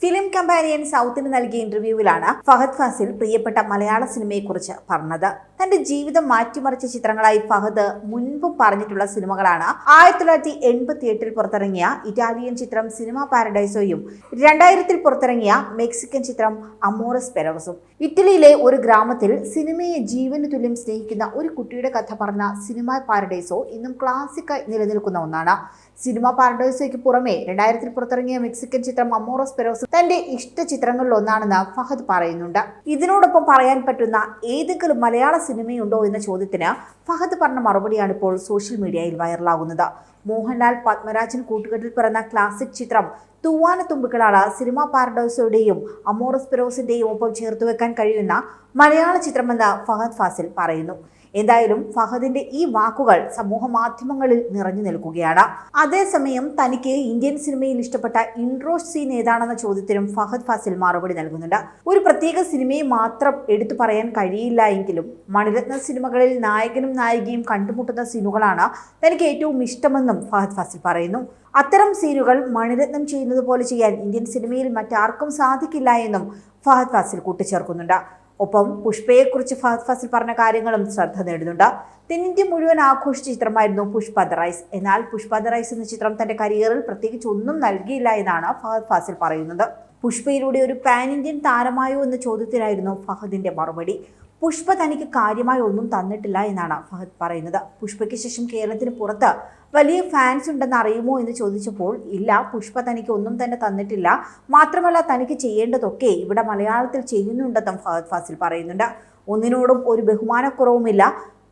Film companion സൗത്തിന് നൽകിയ ഇന്റർവ്യൂവിലാണ് ഫഹദ് ഫാസിൽ പ്രിയപ്പെട്ട മലയാള സിനിമയെക്കുറിച്ച് പറഞ്ഞത്. തന്റെ ജീവിതം മാറ്റിമറിച്ച ചിത്രങ്ങളായി ഫഹദ് മുൻപും പറഞ്ഞിട്ടുള്ള സിനിമകളാണ്. ആയിരത്തി തൊള്ളായിരത്തി എൺപത്തി എട്ടിൽ പുറത്തിറങ്ങിയ ഇറ്റാലിയൻ ചിത്രം സിനിമ പാരഡൈസോയും രണ്ടായിരത്തിൽ പുറത്തിറങ്ങിയ മെക്സിക്കൻ ചിത്രം അമോറസ് പെരോസും ഇറ്റലിയിലെ ഒരു ഗ്രാമത്തിൽ സിനിമയെ ജീവന് തുല്യം സ്നേഹിക്കുന്ന ഒരു കുട്ടിയുടെ കഥ പറഞ്ഞ സിനിമ പാരഡൈസോ ഇന്നും ക്ലാസിക്കായി നിലനിൽക്കുന്ന ഒന്നാണ്. സിനിമ പാരഡൈസോയ്ക്ക് പുറമെ രണ്ടായിരത്തിൽ പുറത്തിറങ്ങിയ മെക്സിക്കൻ ചിത്രം അമോറസ് പെരോസ് തന്റെ ഇഷ്ട ചിത്രങ്ങളിൽ ഒന്നാണെന്ന് ഫഹദ് പറയുന്നുണ്ട്. ഇതിനോടൊപ്പം പറയാൻ പറ്റുന്ന ഏതെങ്കിലും മലയാള സിനിമയുണ്ടോ എന്ന ചോദ്യത്തിന് ഫഹദ് പറഞ്ഞ മറുപടിയാണ് ഇപ്പോൾ സോഷ്യൽ മീഡിയയിൽ വൈറലാകുന്നത്. മോഹൻലാൽ പത്മരാജൻ കൂട്ടുകെട്ടിൽ പിറന്ന ക്ലാസിക് ചിത്രം തൂവാന തുമ്പുകളാണ് സിനിമ പാരഡൈസോയുടെയും അമോറസ് പിറോസിന്റെയും ഒപ്പം ചേർത്ത് വെക്കാൻ കഴിയുന്ന മലയാള ചിത്രമെന്ന് ഫഹദ് ഫാസിൽ പറയുന്നു. എന്തായാലും ഫഹദിന്റെ ഈ വാക്കുകൾ സമൂഹ മാധ്യമങ്ങളിൽ നിറഞ്ഞു നിൽക്കുകയാണ്. അതേസമയം തനിക്ക് ഇന്ത്യൻ സിനിമയിൽ ഇഷ്ടപ്പെട്ട ഇൻട്രോ സീൻ ഏതാണെന്ന ചോദ്യത്തിനും ഫഹദ് ഫാസിൽ മറുപടി നൽകുന്നുണ്ട്. ഒരു പ്രത്യേക സിനിമയെ മാത്രം എടുത്തു പറയാൻ കഴിയില്ല എങ്കിലും മണിരത്ന സിനിമകളിൽ നായകനും നായികയും കണ്ടുമുട്ടുന്ന സീനുകളാണ് തനിക്ക് ഏറ്റവും ഇഷ്ടമെന്നും ഫഹദ് ഫാസിൽ പറയുന്നു. അത്തരം സീനുകൾ മണിരത്നം ചെയ്യുന്നത് പോലെ ചെയ്യാൻ ഇന്ത്യൻ സിനിമയിൽ മറ്റാർക്കും സാധിക്കില്ല എന്നും ഫഹദ് ഫാസിൽ കൂട്ടിച്ചേർക്കുന്നുണ്ട്. ഒപ്പം പുഷ്പയെക്കുറിച്ച് ഫാസിൽ പറഞ്ഞ കാര്യങ്ങളും ശ്രദ്ധ നേടുന്നുണ്ട്. തെന്നിന്ത്യ മുഴുവൻ ആഘോഷിച്ച ചിത്രമായിരുന്നു പുഷ്പ ദ റൈസ്. എന്നാൽ പുഷ്പ ദ റൈസ് എന്ന ചിത്രം തന്റെ കരിയറിൽ പ്രത്യേകിച്ച് ഒന്നും നൽകിയില്ല എന്നാണ് ഫഹദ് ഫാസിൽ പറയുന്നത്. പുഷ്പയിലൂടെ ഒരു പാൻ ഇന്ത്യൻ താരമായോ എന്ന ചോദ്യത്തിനായിരുന്നു ഫഹദിന്റെ മറുപടി. പുഷ്പ തനിക്ക് കാര്യമായി ഒന്നും തന്നിട്ടില്ല എന്നാണ് ഫഹദ് പറയുന്നത്. പുഷ്പയ്ക്ക് ശേഷം കേരളത്തിന് പുറത്ത് വലിയ ഫാൻസ് ഉണ്ടെന്ന് അറിയുമോ എന്ന് ചോദിച്ചപ്പോൾ ഇല്ല പുഷ്പ തനിക്ക് ഒന്നും തന്നെ തന്നിട്ടില്ല. മാത്രമല്ല തനിക്ക് ചെയ്യേണ്ടതൊക്കെ ഇവിടെ മലയാളത്തിൽ ചെയ്യുന്നുണ്ടെന്നും ഫഹദ് ഫാസിൽ പറയുന്നുണ്ട്. ഒന്നിനോടും ഒരു ബഹുമാനക്കുറവുമില്ല.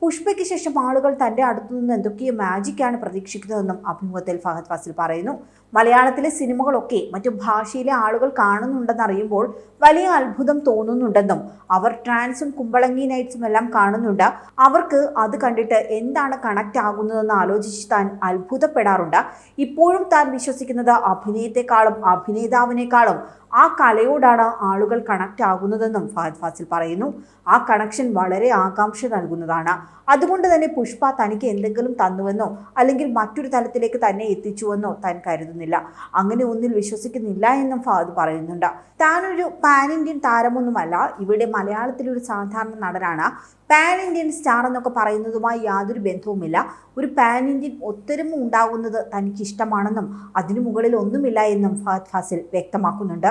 പുഷ്പയ്ക്ക് ശേഷം ആളുകൾ തന്റെ അടുത്തു നിന്ന് എന്തൊക്കെയോ മാജിക്കാണ് പ്രതീക്ഷിക്കുന്നതെന്നും അഭിമുഖത്തിൽ ഫഹദ് ഫാസിൽ പറയുന്നു. മലയാളത്തിലെ സിനിമകളൊക്കെ മറ്റു ഭാഷയിലെ ആളുകൾ കാണുന്നുണ്ടെന്ന് അറിയുമ്പോൾ വലിയ അത്ഭുതം തോന്നുന്നുണ്ടെന്നും അവർ ട്രാൻസും കുമ്പളങ്ങി നൈറ്റ്സും എല്ലാം കാണുന്നുണ്ട്. അവർക്ക് അത് കണ്ടിട്ട് എന്താണ് കണക്റ്റ് ആകുന്നതെന്ന് ആലോചിച്ച് താൻ അത്ഭുതപ്പെടാറുണ്ട്. ഇപ്പോഴും താൻ വിശ്വസിക്കുന്നത് അഭിനയത്തെക്കാളും അഭിനേതാവിനേക്കാളും ആ കലയോടാണ് ആളുകൾ കണക്റ്റ് ആകുന്നതെന്നും ഫഹദ് ഫാസിൽ പറയുന്നു. ആ കണക്ഷൻ വളരെ ആകാംക്ഷ നൽകുന്നതാണ്. അതുകൊണ്ട് തന്നെ പുഷ്പ തനിക്ക് എന്തെങ്കിലും തന്നുവെന്നോ അല്ലെങ്കിൽ മറ്റൊരു തലത്തിലേക്ക് തന്നെ എത്തിച്ചുവെന്നോ താൻ കരുതുന്നില്ല. അങ്ങനെ ഒന്നിൽ വിശ്വസിക്കുന്നില്ല എന്നും ഫഹദ് പറയുന്നുണ്ട്. താനൊരു പാൻ ഇന്ത്യൻ താരമൊന്നുമല്ല. ഇവിടെ മലയാളത്തിലൊരു സാധാരണ നടനാണ്. പാൻ ഇന്ത്യൻ സ്റ്റാർ എന്നൊക്കെ പറയുന്നതുമായി യാതൊരു ബന്ധവുമില്ല. ഒരു പാൻ ഇന്ത്യൻ ഒത്തൊരുമ ഉണ്ടാകുന്നത് തനിക്ക് ഇഷ്ടമാണെന്നും അതിനു മുകളിൽ ഒന്നുമില്ല എന്നും ഫഹദ് ഫാസിൽ വ്യക്തമാക്കുന്നുണ്ട്.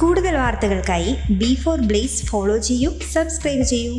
കൂടുതൽ വാർത്തകൾക്കായി ബി ഫോർ ബ്ലേസ് ഫോളോ ചെയ്യൂ സബ്സ്ക്രൈബ് ചെയ്യൂ.